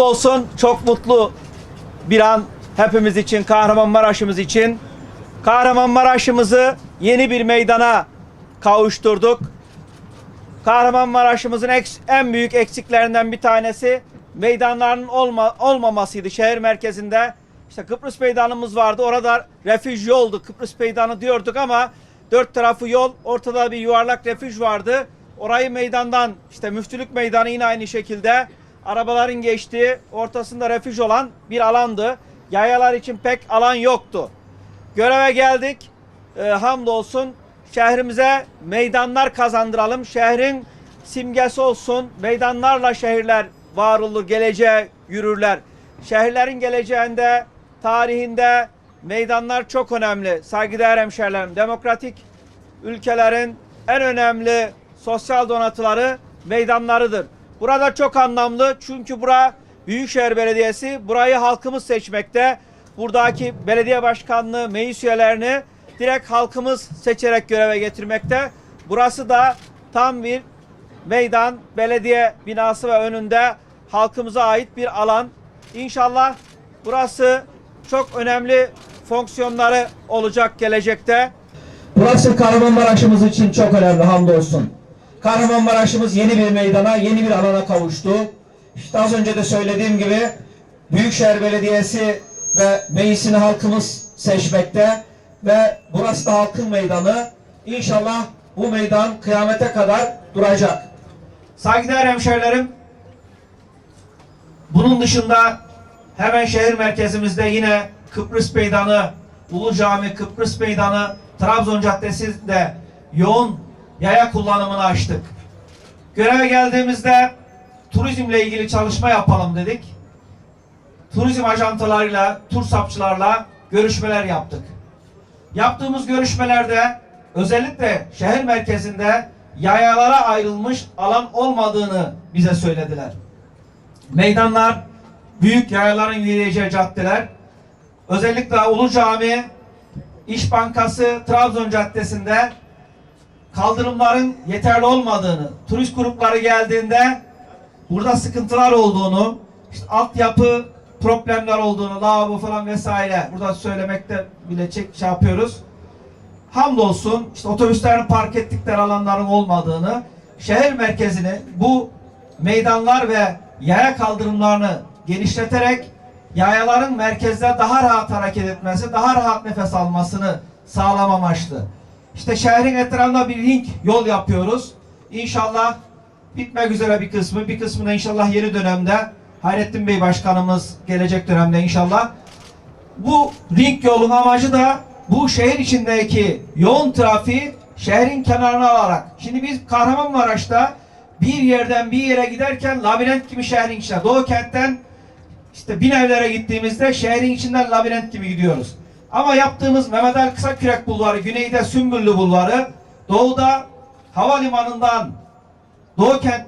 Hamdolsun çok mutlu bir an hepimiz için, Kahramanmaraş'ımız için. Kahramanmaraş'ımızı yeni bir meydana kavuşturduk. Kahramanmaraş'ımızın en büyük eksiklerinden bir tanesi meydanların olma, olmamasıydı şehir merkezinde. İşte Kıbrıs meydanımız vardı. Orada refüj yoldu. Kıbrıs meydanı diyorduk ama dört tarafı yol. Ortada bir yuvarlak refüj vardı. Orayı meydandan işte müftülük meydanı yine aynı şekilde arabaların geçtiği ortasında refüj olan bir alandı. Yayalar için pek alan yoktu. Göreve geldik. Ee, hamdolsun şehrimize meydanlar kazandıralım. Şehrin simgesi olsun. Meydanlarla şehirler var olur, geleceğe yürürler. Şehirlerin geleceğinde, tarihinde meydanlar çok önemli. Saygıdeğer hemşehrilerim, demokratik ülkelerin en önemli sosyal donatıları meydanlarıdır. Burada çok anlamlı çünkü bura Büyükşehir Belediyesi. Burayı halkımız seçmekte. Buradaki belediye başkanlığı, meclis üyelerini direkt halkımız seçerek göreve getirmekte. Burası da tam bir meydan, belediye binası ve önünde halkımıza ait bir alan. İnşallah burası çok önemli fonksiyonları olacak gelecekte. Burası Kahramanmaraş'ımız için çok önemli hamdolsun. Kahramanmaraş'ımız yeni bir meydana, yeni bir alana kavuştu. İşte az önce de söylediğim gibi Büyükşehir Belediyesi ve meclisini halkımız seçmekte ve burası da halkın meydanı. İnşallah bu meydan kıyamete kadar duracak. Saygıdeğer hemşehrilerim, bunun dışında hemen şehir merkezimizde yine Kıbrıs Meydanı, Ulu Cami, Kıbrıs Meydanı, Trabzon Caddesi'nde yoğun yaya kullanımını açtık. Göreve geldiğimizde turizmle ilgili çalışma yapalım dedik. Turizm ajantalarıyla, tur sapçılarla görüşmeler yaptık. Yaptığımız görüşmelerde özellikle şehir merkezinde yayalara ayrılmış alan olmadığını bize söylediler. Meydanlar, büyük yayaların yürüyeceği caddeler, özellikle Ulu Cami, İş Bankası, Trabzon Caddesi'nde kaldırımların yeterli olmadığını, turist grupları geldiğinde burada sıkıntılar olduğunu, işte altyapı problemler olduğunu, lavabo falan vesaire burada söylemekte bile çek şey yapıyoruz. Hamdolsun işte otobüslerin park ettikleri alanların olmadığını, şehir merkezini bu meydanlar ve yaya kaldırımlarını genişleterek yayaların merkezde daha rahat hareket etmesi, daha rahat nefes almasını sağlam amaçlı. İşte şehrin etrafında bir ring yol yapıyoruz. İnşallah bitmek üzere bir kısmı, bir kısmı da inşallah yeni dönemde Hayrettin Bey Başkanımız gelecek dönemde inşallah. Bu ring yolun amacı da bu şehir içindeki yoğun trafiği şehrin kenarına alarak. Şimdi biz Kahramanmaraş'ta bir yerden bir yere giderken labirent gibi şehrin içine. Doğu kentten işte Binevlere gittiğimizde şehrin içinden labirent gibi gidiyoruz. Ama yaptığımız Mehmet Ali Kısakürek Bulvarı, güneyde Sümbüllü Bulvarı, doğuda havalimanından Doğu kent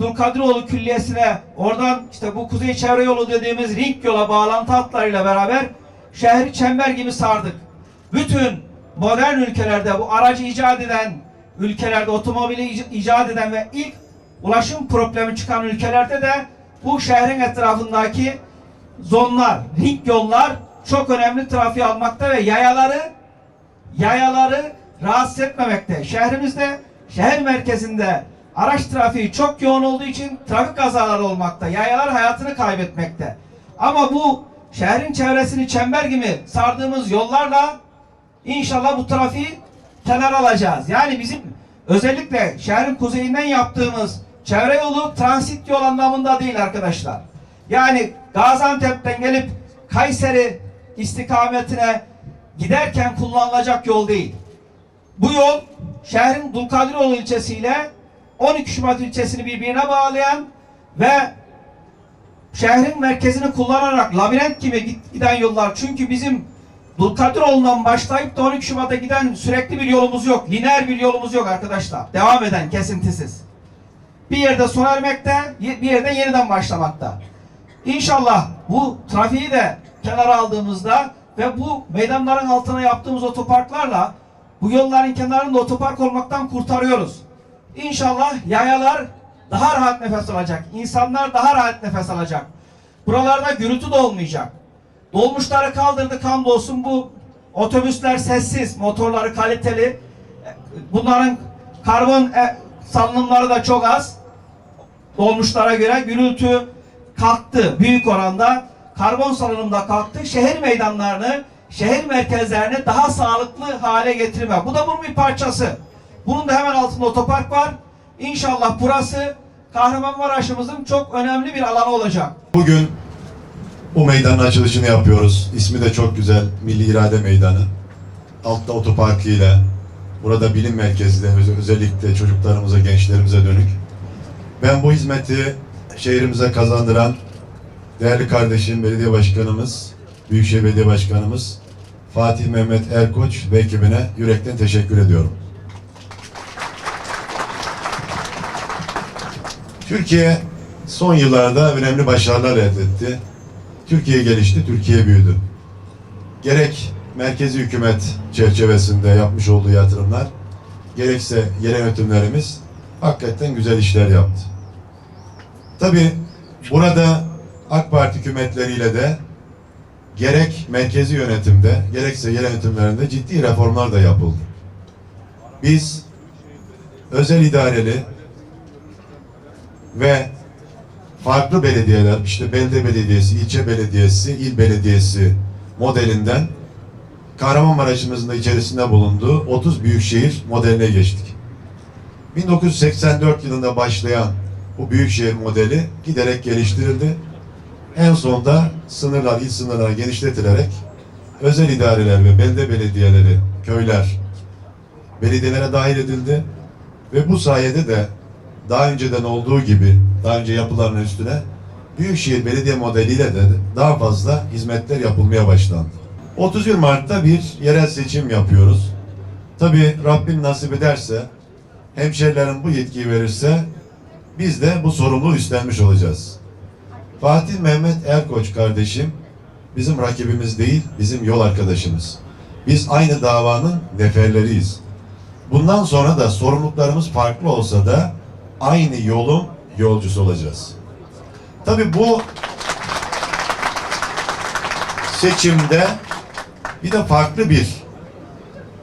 Dulkadiroğlu Külliyesi'ne oradan işte bu kuzey çevre yolu dediğimiz ring yola bağlantı hatlarıyla beraber şehri çember gibi sardık. Bütün modern ülkelerde bu aracı icat eden ülkelerde otomobili ic- icat eden ve ilk ulaşım problemi çıkan ülkelerde de bu şehrin etrafındaki zonlar, ring yollar çok önemli trafiği almakta ve yayaları yayaları rahatsız etmemekte. Şehrimizde, şehir merkezinde araç trafiği çok yoğun olduğu için trafik kazaları olmakta. Yayalar hayatını kaybetmekte. Ama bu şehrin çevresini çember gibi sardığımız yollarla inşallah bu trafiği kenara alacağız. Yani bizim özellikle şehrin kuzeyinden yaptığımız çevre yolu transit yol anlamında değil arkadaşlar. Yani Gaziantep'ten gelip Kayseri istikametine giderken kullanılacak yol değil. Bu yol şehrin Dulkadiroğlu ilçesiyle 12 Şubat ilçesini birbirine bağlayan ve şehrin merkezini kullanarak labirent gibi giden yollar. Çünkü bizim Dulkadiroğlu'ndan başlayıp da 12 Şubat'a giden sürekli bir yolumuz yok. Lineer bir yolumuz yok arkadaşlar. Devam eden, kesintisiz. Bir yerde sona ermekte, bir yerde yeniden başlamakta. İnşallah bu trafiği de kenara aldığımızda ve bu meydanların altına yaptığımız otoparklarla bu yolların kenarında otopark olmaktan kurtarıyoruz. İnşallah yayalar daha rahat nefes alacak. İnsanlar daha rahat nefes alacak. Buralarda gürültü de olmayacak. Dolmuşları kaldırdık hamdolsun bu otobüsler sessiz, motorları kaliteli. Bunların karbon e, salınımları da çok az. Dolmuşlara göre gürültü kalktı büyük oranda. Karbon salınımı da kalktı. Şehir meydanlarını, şehir merkezlerini daha sağlıklı hale getirme. Bu da bunun bir parçası. Bunun da hemen altında otopark var. İnşallah burası Kahramanmaraş'ımızın çok önemli bir alanı olacak. Bugün bu meydanın açılışını yapıyoruz. İsmi de çok güzel. Milli İrade Meydanı. Altta otoparkıyla, burada bilim öz- özellikle çocuklarımıza, gençlerimize dönük. Ben bu hizmeti şehrimize kazandıran değerli kardeşim belediye başkanımız, Büyükşehir Belediye Başkanımız Fatih Mehmet Erkoç ve ekibine yürekten teşekkür ediyorum. Türkiye son yıllarda önemli başarılar elde etti. Türkiye gelişti, Türkiye büyüdü. Gerek merkezi hükümet çerçevesinde yapmış olduğu yatırımlar, gerekse yerel yönetimlerimiz hakikaten güzel işler yaptı. Tabi burada AK Parti hükümetleriyle de gerek merkezi yönetimde, gerekse yerel yönetimlerinde ciddi reformlar da yapıldı. Biz özel idareli, ve farklı belediyeler, işte belde belediyesi, ilçe belediyesi, il belediyesi modelinden Kahramanmaraş'ımızın da içerisinde bulunduğu 30 büyükşehir modeline geçtik. 1984 yılında başlayan bu büyükşehir modeli giderek geliştirildi. En sonunda sınırlar, il sınırları genişletilerek özel idareler ve belde belediyeleri, köyler belediyelere dahil edildi. Ve bu sayede de daha önceden olduğu gibi daha önce yapılarının üstüne Büyükşehir Belediye modeliyle de daha fazla hizmetler yapılmaya başlandı. 31 Mart'ta bir yerel seçim yapıyoruz. Tabi Rabbim nasip ederse, hemşerilerin bu yetkiyi verirse biz de bu sorumluluğu üstlenmiş olacağız. Fatih Mehmet Erkoç kardeşim bizim rakibimiz değil, bizim yol arkadaşımız. Biz aynı davanın neferleriyiz. Bundan sonra da sorumluluklarımız farklı olsa da aynı yolun yolcusu olacağız. Tabii bu seçimde bir de farklı bir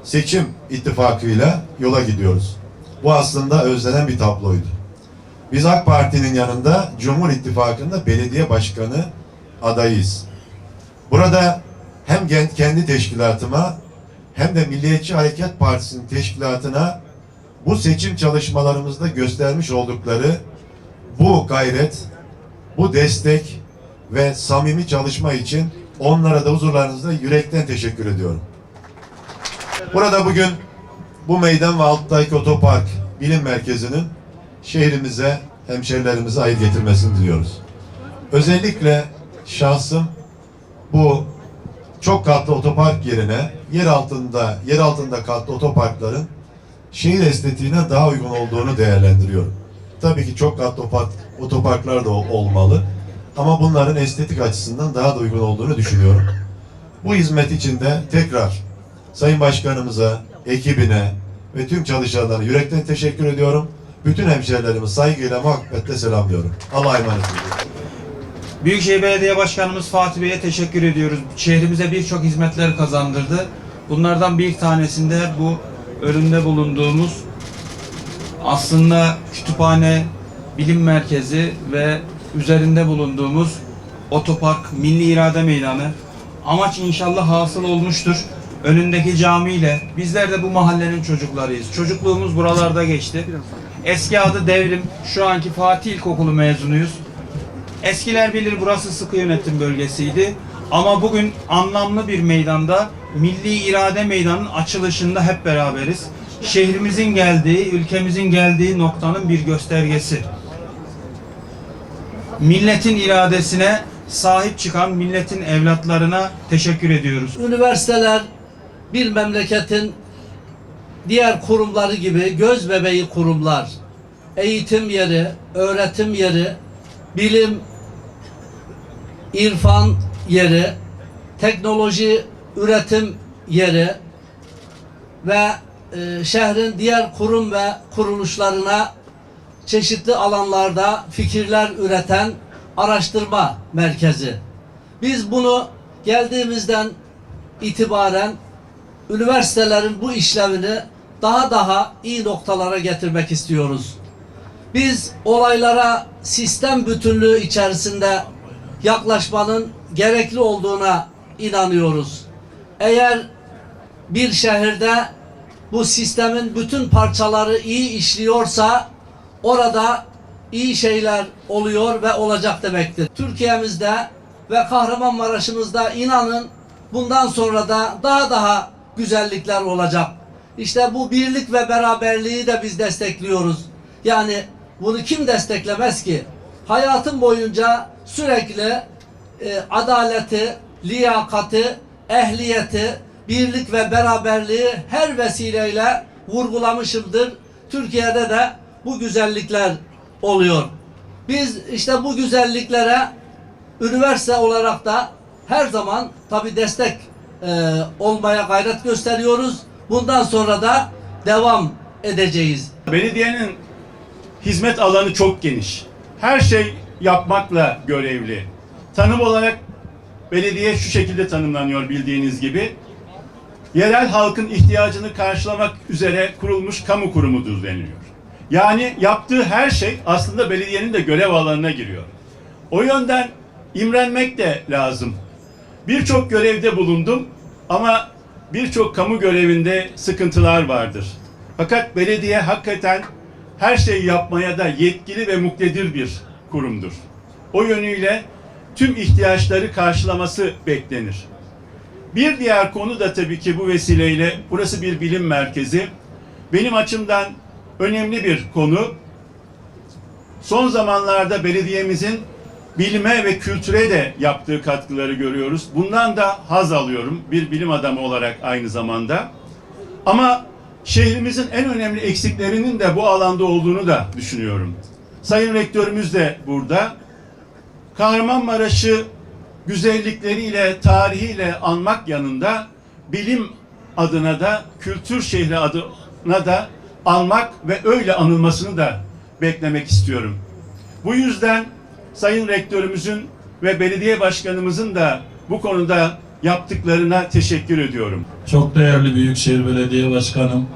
seçim ittifakıyla yola gidiyoruz. Bu aslında özlenen bir tabloydu. Biz AK Parti'nin yanında Cumhur İttifakı'nda belediye başkanı adayıyız. Burada hem kendi teşkilatıma hem de Milliyetçi Hareket Partisi'nin teşkilatına bu seçim çalışmalarımızda göstermiş oldukları bu gayret, bu destek ve samimi çalışma için onlara da huzurlarınızda yürekten teşekkür ediyorum. Burada bugün bu meydan ve alttaki otopark bilim merkezinin şehrimize, hemşerilerimize hayır getirmesini diliyoruz. Özellikle şahsım bu çok katlı otopark yerine yer altında yer altında katlı otoparkların şehir estetiğine daha uygun olduğunu değerlendiriyorum. Tabii ki çok katlı otopark, otoparklar da ol- olmalı. Ama bunların estetik açısından daha da uygun olduğunu düşünüyorum. Bu hizmet için de tekrar Sayın Başkanımıza, ekibine ve tüm çalışanlarına yürekten teşekkür ediyorum. Bütün hemşehrilerimi saygıyla, muhabbetle selamlıyorum. Allah'a emanet olun. Büyükşehir Belediye Başkanımız Fatih Bey'e teşekkür ediyoruz. Şehrimize birçok hizmetler kazandırdı. Bunlardan bir tanesinde bu önünde bulunduğumuz aslında kütüphane, bilim merkezi ve üzerinde bulunduğumuz otopark, milli irade meydanı. Amaç inşallah hasıl olmuştur. Önündeki camiyle bizler de bu mahallenin çocuklarıyız. Çocukluğumuz buralarda geçti. Eski adı Devrim, şu anki Fatih İlkokulu mezunuyuz. Eskiler bilir burası sıkı yönetim bölgesiydi. Ama bugün anlamlı bir meydanda Milli İrade Meydanı'nın açılışında hep beraberiz. Şehrimizin geldiği, ülkemizin geldiği noktanın bir göstergesi. Milletin iradesine sahip çıkan milletin evlatlarına teşekkür ediyoruz. Üniversiteler bir memleketin diğer kurumları gibi göz bebeği kurumlar. Eğitim yeri, öğretim yeri, bilim, irfan yeri, teknoloji üretim yeri ve e, şehrin diğer kurum ve kuruluşlarına çeşitli alanlarda fikirler üreten araştırma merkezi. Biz bunu geldiğimizden itibaren üniversitelerin bu işlevini daha daha iyi noktalara getirmek istiyoruz. Biz olaylara sistem bütünlüğü içerisinde yaklaşmanın gerekli olduğuna inanıyoruz. Eğer bir şehirde bu sistemin bütün parçaları iyi işliyorsa orada iyi şeyler oluyor ve olacak demektir. Türkiye'mizde ve Kahramanmaraş'ımızda inanın bundan sonra da daha daha güzellikler olacak. İşte bu birlik ve beraberliği de biz destekliyoruz. Yani bunu kim desteklemez ki? Hayatım boyunca sürekli e, adaleti, liyakati, ehliyeti, birlik ve beraberliği her vesileyle vurgulamışımdır. Türkiye'de de bu güzellikler oluyor. Biz işte bu güzelliklere üniversite olarak da her zaman tabi destek e, olmaya gayret gösteriyoruz. Bundan sonra da devam edeceğiz. Belediyenin hizmet alanı çok geniş. Her şey yapmakla görevli. Tanım olarak belediye şu şekilde tanımlanıyor bildiğiniz gibi. Yerel halkın ihtiyacını karşılamak üzere kurulmuş kamu kurumudur deniliyor. Yani yaptığı her şey aslında belediyenin de görev alanına giriyor. O yönden imrenmek de lazım. Birçok görevde bulundum ama birçok kamu görevinde sıkıntılar vardır. Fakat belediye hakikaten her şeyi yapmaya da yetkili ve muktedir bir kurumdur. O yönüyle tüm ihtiyaçları karşılaması beklenir. Bir diğer konu da tabii ki bu vesileyle burası bir bilim merkezi. Benim açımdan önemli bir konu. Son zamanlarda belediyemizin bilime ve kültüre de yaptığı katkıları görüyoruz. Bundan da haz alıyorum bir bilim adamı olarak aynı zamanda. Ama şehrimizin en önemli eksiklerinin de bu alanda olduğunu da düşünüyorum. Sayın Rektörümüz de burada. Kahramanmaraş'ı güzellikleriyle, tarihiyle anmak yanında bilim adına da, kültür şehri adına da anmak ve öyle anılmasını da beklemek istiyorum. Bu yüzden Sayın Rektörümüzün ve belediye başkanımızın da bu konuda yaptıklarına teşekkür ediyorum. Çok değerli Büyükşehir Belediye Başkanım,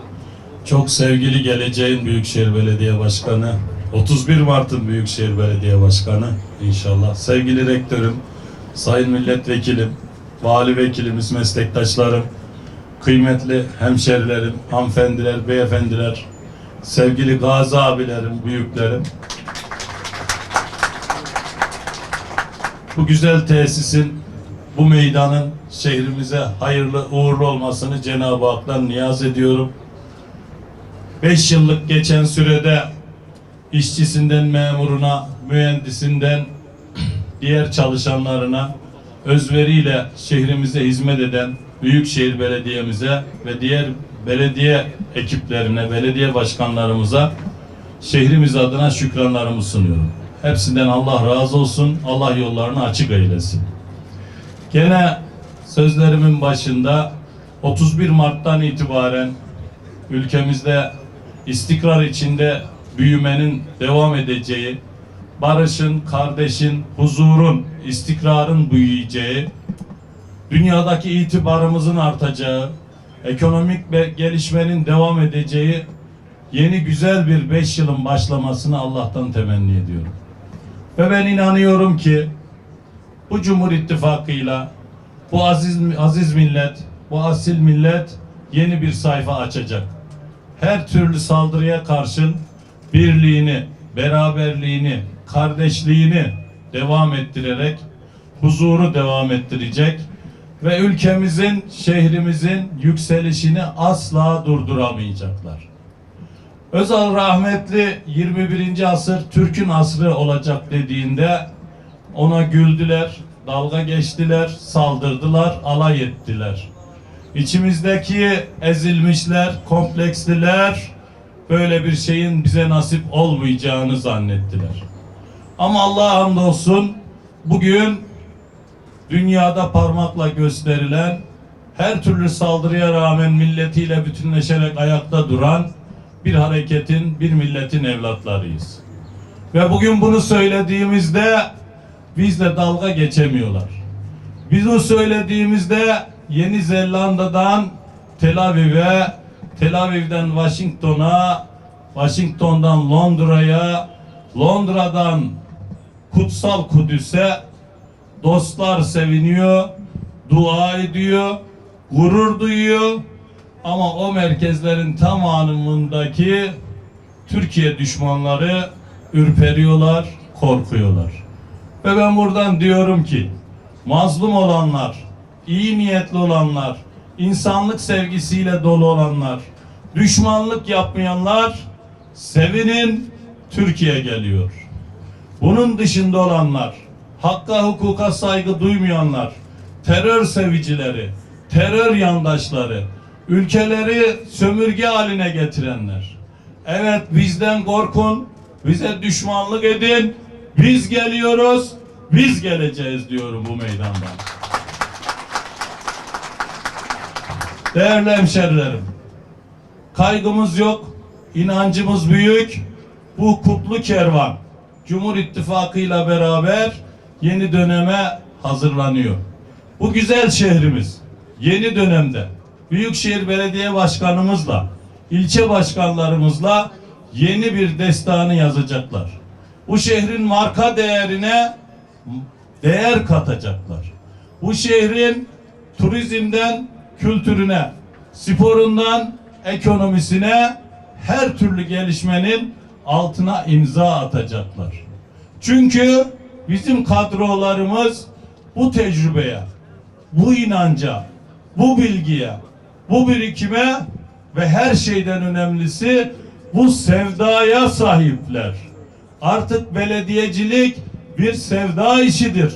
çok sevgili geleceğin Büyükşehir Belediye Başkanı, 31 Mart'ın Büyükşehir Belediye Başkanı inşallah. Sevgili rektörüm, sayın milletvekilim, vali vekilimiz, meslektaşlarım, kıymetli hemşerilerim, hanımefendiler, beyefendiler, sevgili gazi abilerim, büyüklerim. Bu güzel tesisin, bu meydanın şehrimize hayırlı uğurlu olmasını Cenab-ı Hak'tan niyaz ediyorum. Beş yıllık geçen sürede işçisinden memuruna, mühendisinden diğer çalışanlarına özveriyle şehrimize hizmet eden Büyükşehir Belediye'mize ve diğer belediye ekiplerine, belediye başkanlarımıza şehrimiz adına şükranlarımı sunuyorum. Hepsinden Allah razı olsun, Allah yollarını açık eylesin. Gene sözlerimin başında 31 Mart'tan itibaren ülkemizde istikrar içinde büyümenin devam edeceği, barışın, kardeşin, huzurun, istikrarın büyüyeceği, dünyadaki itibarımızın artacağı, ekonomik ve gelişmenin devam edeceği yeni güzel bir beş yılın başlamasını Allah'tan temenni ediyorum. Ve ben inanıyorum ki bu Cumhur İttifakı'yla bu aziz aziz millet, bu asil millet yeni bir sayfa açacak. Her türlü saldırıya karşın birliğini, beraberliğini, kardeşliğini devam ettirerek huzuru devam ettirecek ve ülkemizin, şehrimizin yükselişini asla durduramayacaklar. Özal rahmetli 21. asır Türk'ün asrı olacak dediğinde ona güldüler, dalga geçtiler, saldırdılar, alay ettiler. İçimizdeki ezilmişler, kompleksliler böyle bir şeyin bize nasip olmayacağını zannettiler. Ama Allah'a hamdolsun bugün dünyada parmakla gösterilen her türlü saldırıya rağmen milletiyle bütünleşerek ayakta duran bir hareketin, bir milletin evlatlarıyız. Ve bugün bunu söylediğimizde bizle dalga geçemiyorlar. Biz o söylediğimizde Yeni Zelanda'dan Tel Aviv'e, Tel Aviv'den Washington'a, Washington'dan Londra'ya, Londra'dan Kutsal Kudüs'e dostlar seviniyor, dua ediyor, gurur duyuyor. Ama o merkezlerin tamamındaki Türkiye düşmanları ürperiyorlar, korkuyorlar. Ve ben buradan diyorum ki mazlum olanlar, iyi niyetli olanlar, insanlık sevgisiyle dolu olanlar, düşmanlık yapmayanlar sevinin Türkiye geliyor. Bunun dışında olanlar, hakka hukuka saygı duymayanlar, terör sevicileri, terör yandaşları, ülkeleri sömürge haline getirenler. Evet bizden korkun, bize düşmanlık edin, biz geliyoruz, biz geleceğiz diyorum bu meydandan. Değerli hemşerilerim, kaygımız yok, inancımız büyük. Bu kutlu kervan Cumhur İttifakı ile beraber yeni döneme hazırlanıyor. Bu güzel şehrimiz yeni dönemde Büyükşehir Belediye Başkanımızla, ilçe başkanlarımızla yeni bir destanı yazacaklar. Bu şehrin marka değerine değer katacaklar. Bu şehrin turizmden kültürüne, sporundan ekonomisine her türlü gelişmenin altına imza atacaklar. Çünkü bizim kadrolarımız bu tecrübeye, bu inanca, bu bilgiye, bu birikime ve her şeyden önemlisi bu sevdaya sahipler. Artık belediyecilik bir sevda işidir,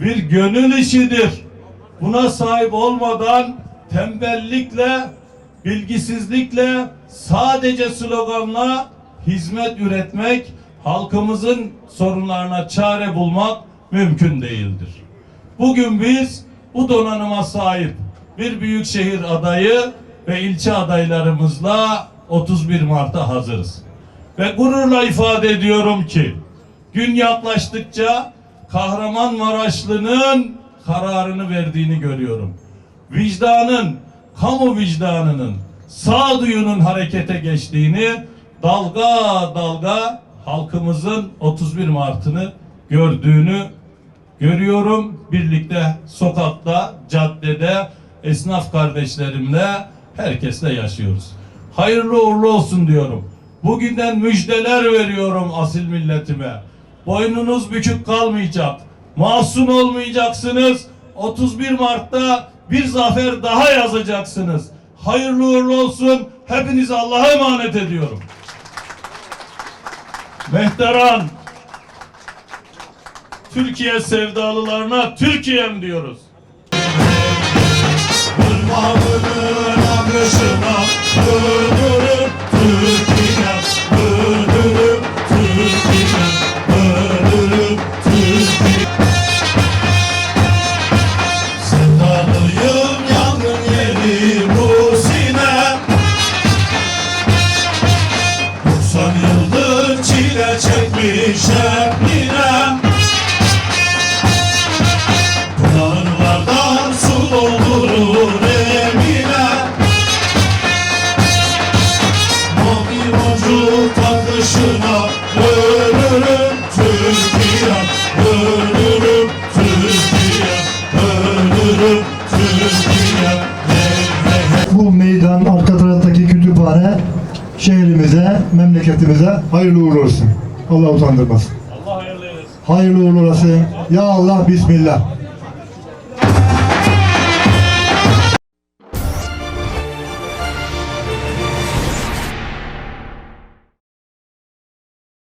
bir gönül işidir. Buna sahip olmadan tembellikle, bilgisizlikle, sadece sloganla hizmet üretmek, halkımızın sorunlarına çare bulmak mümkün değildir. Bugün biz bu donanıma sahip bir büyükşehir adayı ve ilçe adaylarımızla 31 Mart'a hazırız. Ve gururla ifade ediyorum ki gün yaklaştıkça Kahramanmaraşlı'nın kararını verdiğini görüyorum. Vicdanın, kamu vicdanının, sağduyunun harekete geçtiğini dalga dalga halkımızın 31 Mart'ını gördüğünü görüyorum. Birlikte sokakta, caddede, esnaf kardeşlerimle, herkesle yaşıyoruz. Hayırlı uğurlu olsun diyorum. Bugünden müjdeler veriyorum asil milletime. Boynunuz bükük kalmayacak. Masum olmayacaksınız. 31 Mart'ta bir zafer daha yazacaksınız. Hayırlı uğurlu olsun. Hepinizi Allah'a emanet ediyorum. Mehteran Türkiye sevdalılarına Türkiye'm diyoruz. Irmağının akışına Öldürüp utandırmasın. Allah hayırlı eylesin. Hayırlı uğurlu olasın. Ya Allah Bismillah.